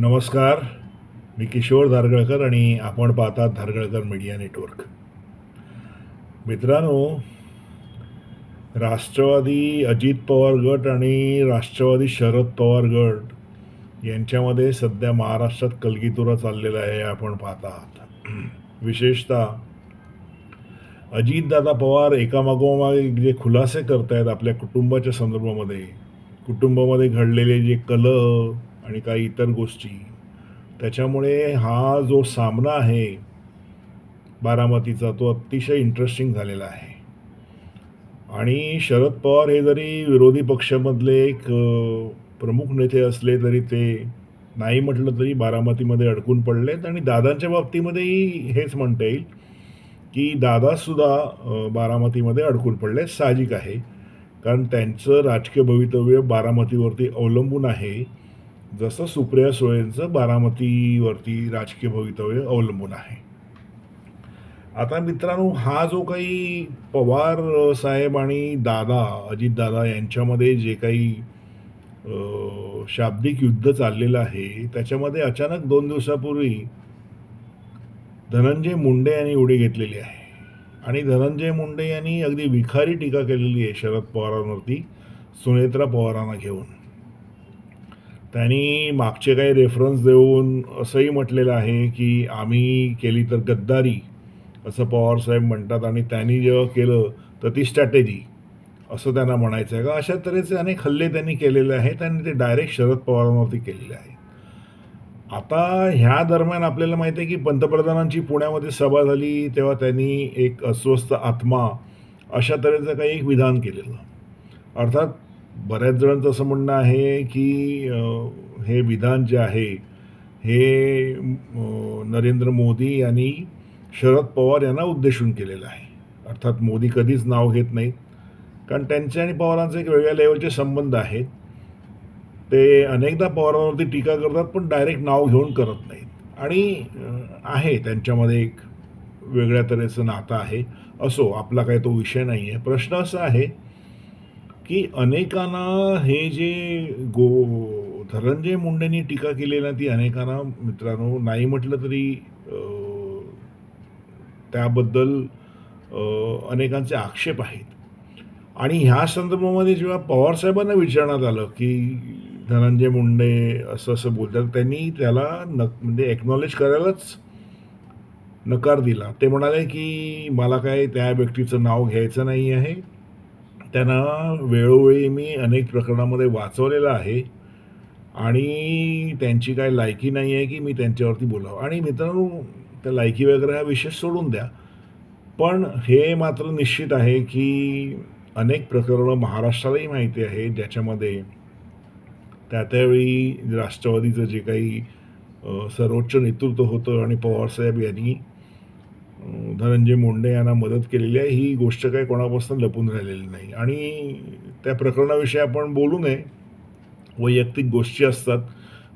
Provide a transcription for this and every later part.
नमस्कार मी किशोर धारगळकर आणि आपण पाहतात धारगळकर मीडिया नेटवर्क. मित्रांनो राष्ट्रवादी अजित पवार गट आणि राष्ट्रवादी शरद पवार गट यांच्यामध्ये सध्या महाराष्ट्रात कलगीतुरा चाललेला आहे आपण पाहत आहात. विशेषतः अजितदादा पवार एकामागोमाग जे खुलासे करतायत आपल्या कुटुंबाच्या संदर्भामध्ये कुटुंबामध्ये घडलेले जे कलह आणि काही इतर गोष्टी. त्याच्यामुळे हा जो सामना आहे बारामतीचा तो अतिशय इंटरेस्टिंग झालेला आहे. आणि शरद पवार हे जरी विरोधी पक्षामधले एक प्रमुख नेते असले तरी ते नाही म्हटलं तरी बारामतीमध्ये अडकून पडलेत आणि दादांच्या बाबतीमध्येही हेच म्हणता येईल की दादासुद्धा बारामतीमध्ये अडकून पडले साहजिक आहे. कारण त्यांचं राजकीय भवितव्य बारामतीवरती अवलंबून आहे. जसं सुप्रिया सुळेंचं बारामतीवरती राजकीय भवितव्य अवलंबून आहे. आता मित्रांनो हा जो काही पवार साहेब आणि दादा अजितदादा यांच्यामध्ये जे काही शाब्दिक युद्ध चाललेलं आहे त्याच्यामध्ये अचानक दोन दिवसापूर्वी धनंजय मुंडे यांनी उडी घेतलेली आहे. आणि धनंजय मुंडे यांनी अगदी विखारी टीका केलेली आहे शरद पवारांवरती सुनेत्रा पवारांना घेऊन. त्यांनी मागचे काही रेफरन्स देऊन असंही म्हटलेलं आहे की आम्ही केली तर गद्दारी असं पवारसाहेब म्हणतात आणि त्यांनी जेव्हा केलं तर ती स्ट्रॅटेजी असं त्यांना म्हणायचं आहे. का अशा तऱ्हेचे अनेक हल्ले त्यांनी केलेले आहेत आणि ते डायरेक्ट शरद पवारांवरती केलेले आहेत. आता ह्या दरम्यान आपल्याला माहिती आहे की पंतप्रधानांची पुण्यामध्ये सभा झाली तेव्हा त्यांनी एक अस्वस्थ आत्मा अशा तऱ्हेचं काही एक विधान केलेलं. अर्थात बऱ्याच जणांचं असं म्हणणं आहे की हे विधान जे आहे हे नरेंद्र मोदी यांनी शरद पवार यांना उद्देशून केलेलं आहे. अर्थात मोदी कधीच नाव घेत नाहीत. कारण त्यांचे आणि पवारांचे एक वेगळ्या लेवलचे संबंध आहेत. ते अनेकदा पवारांवरती टीका करतात पण डायरेक्ट नाव घेऊन करत नाहीत. आणि आहे त्यांच्यामध्ये एक वेगळ्या तऱ्हेचं नातं आहे. असो आपला काही तो विषय नाही आहे प्रश्न असा आहे की अनेकांना हे जे गो धनंजय मुंडेंनी टीका केली ना ती अनेकांना मित्रांनो नाही म्हटलं तरी त्याबद्दल अनेकांचे आक्षेप आहेत. आणि ह्या संदर्भामध्ये जेव्हा पवारसाहेबांना विचारण्यात आलं की धनंजय मुंडे असं असं बोलतात त्यांनी त्याला न म्हणजे एक्नॉलेज करायलाच नकार दिला. ते म्हणाले की मला काय त्या व्यक्तीचं नाव घ्यायचं नाही आहे? त्यांना वेळोवेळी मी अनेक प्रकरणामध्ये वाचवलेलं आहे. आणि त्यांची काय लायकी नाही आहे की मी त्यांच्यावरती बोलावं. आणि मित्रांनो त्या लायकी वगैरे हा विषय सोडून द्या. पण हे मात्र निश्चित आहे की अनेक प्रकरणं महाराष्ट्रालाही माहिती आहे ज्याच्यामध्ये त्या त्यावेळी राष्ट्रवादीचं जे काही सर्वोच्च नेतृत्व होतं आणि पवारसाहेब यांनी धनंजय मुंडे यांना मदत केलेली आहे ही गोष्ट काही कोणापासून लपून राहिलेली नाही. आणि त्या प्रकरणाविषयी आपण बोलू नये. वैयक्तिक गोष्टी असतात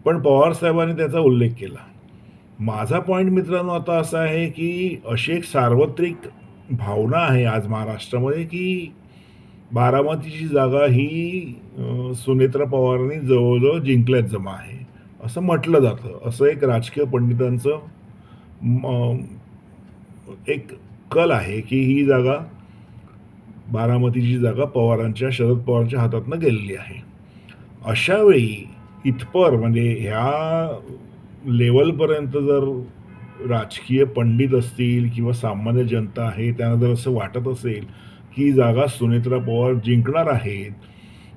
पण पवारसाहेबांनी त्याचा उल्लेख केला. माझा पॉईंट मित्रांनो आता असा आहे की अशी एक सार्वत्रिक भावना आहे आज महाराष्ट्रामध्ये की बारामतीची जागा ही सुनेत्रा पवारांनी जवळजवळ जिंकल्यात जमा आहे. असं म्हटलं जातं. असं एक राजकीय पंडितांचं एक कल आहे की ही जागा बारामतीची जागा पवारांच्या शरद पवारांच्या हातातनं गेलेली आहे. अशावेळी इथपर म्हणजे ह्या लेवलपर्यंत जर राजकीय पंडित असतील किंवा सामान्य जनता आहे त्यांना जर असं वाटत असेल की जागा सुनेत्रा पवार जिंकणार आहेत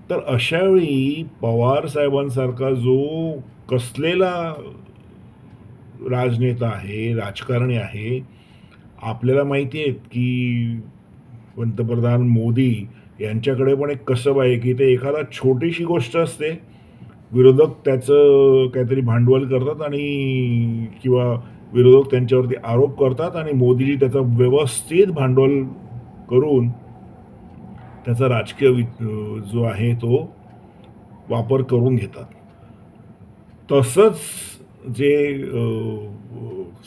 तर अशावेळी पवार साहेबांसारखा जो कसलेला राजनेता आहे राजकारणी आहे आपल्याला माहिती आहेत की पंतप्रधान मोदी यांच्याकडे पण एक कसब आहे की ते एखादा छोटीशी गोष्ट असते विरोधक त्याचं काहीतरी भांडवल करतात आणि किंवा विरोधक त्यांच्यावरती आरोप करतात आणि मोदीजी त्याचं व्यवस्थित भांडवल करून त्याचा राजकीय वि- जो आहे तो वापर करून घेतात. तसंच जे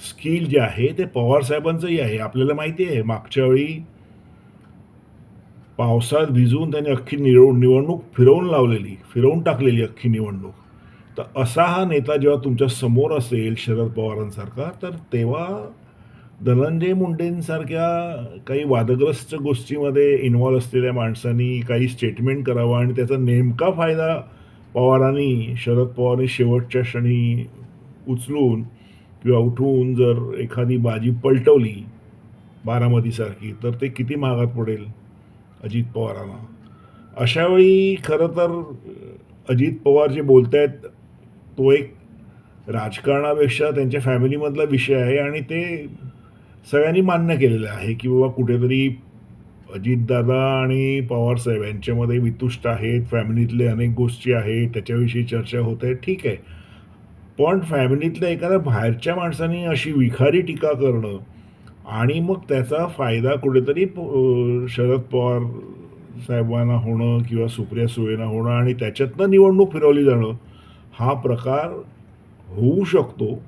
स्किल जे आहे ते पवारसाहेबांचंही आहे. आपल्याला माहिती आहे मागच्या वेळी पावसात भिजून त्यांनी अख्खी निवड निवडणूक फिरवून लावलेली फिरवून टाकलेली अख्खी निवडणूक. तर असा हा नेता जेव्हा तुमच्यासमोर असेल शरद पवारांसारखा तर तेव्हा धनंजय मुंडेंसारख्या काही वादग्रस्त गोष्टीमध्ये इन्व्हॉल्व असलेल्या माणसांनी काही स्टेटमेंट करावं आणि त्याचा नेमका फायदा पवारांनी शरद पवारांनी शेवटच्या क्षणी उचलून किंवा उठून जर एखादी बाजी पलटवली बारामतीसारखी तर ते किती महागात पडेल अजित पवारांना? अशावेळी खरं तर अजित पवार जे बोलत आहेत तो एक राजकारणापेक्षा त्यांच्या फॅमिलीमधला विषय आहे आणि ते सगळ्यांनी मान्य केलेलं आहे की बाबा कुठेतरी अजितदादा आणि पवारसाहेब यांच्यामध्ये वितुष्ट आहेत फॅमिलीतले अनेक गोष्टी आहेत त्याच्याविषयी चर्चा होत आहे ठीक आहे. पण फॅमिलीतल्या एखाद्या बाहेरच्या माणसाने अशी विखारी टीका करणं आणि मग त्याचा फायदा कुठेतरी प- शरद पवार साहेबांना होणं किंवा सुप्रिया सुळेंना होणं आणि त्याच्यातनं निवडणूक फिरवली जाणं हा प्रकार होऊ शकतो.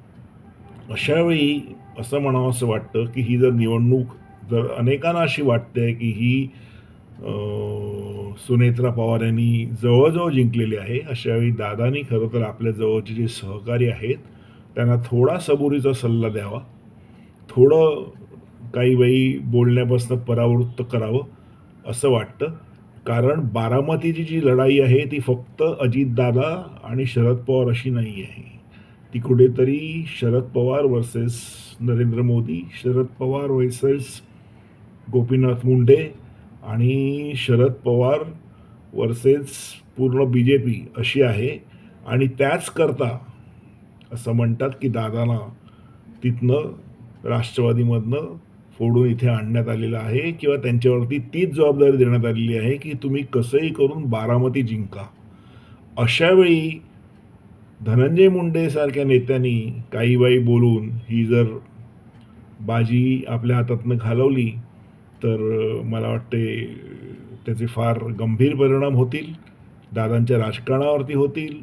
अशावेळी असं म्हणावं असं वाटतं की ही जर निवडणूक जर अनेकांना अशी वाटते की ही सुनेत्रा पवार यांनी जवळजवळ जिंकलेली आहे. अशावेळी दादानी खरं तर आपल्या जवळचे जे सहकारी आहेत त्यांना थोडा सबुरीचा सल्ला द्यावा. थोडं काही वेळी बोलण्यापासून परावृत्त करावं असं वाटतं. कारण बारामतीची जी लढाई आहे ती फक्त अजितदादा आणि शरद पवार अशी नाही आहे. ती कुठेतरी शरद पवार वर्सेस नरेंद्र मोदी शरद पवार वर्सेस गोपीनाथ मुंडे आणि शरद पवार वर्सेस पूर्ण बी जे पी अशी आहे. आणि त्याच करता असं म्हणतात की दादाला तिथनं राष्ट्रवादीमधनं फोडून इथे आणण्यात आलेलं आहे किंवा त्यांच्यावरती तीच जबाबदारी देण्यात आलेली आहे की तुम्ही कसंही करून बारामती जिंका. अशावेळी धनंजय मुंडेसारख्या नेत्यांनी काही बाई बोलून ही जर बाजी आपल्या हातातनं घालवली तर मला वाटते त्याचे फार गंभीर परिणाम होतील. दादांच्या राजकारणावरती होतील.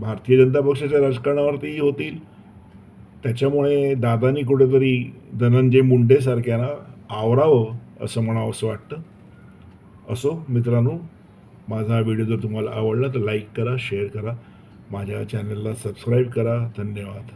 भारतीय जनता पक्षाच्या राजकारणावरतीही होतील. त्याच्यामुळे दादानी कुठेतरी धनंजय मुंडेसारख्यांना आवरावं असं म्हणावं असं वाटतं. असो मित्रांनो माझा हा व्हिडिओ जर तुम्हाला आवडला तर लाईक करा शेअर करा. माझ्या चॅनलला सबस्क्राईब करा. धन्यवाद.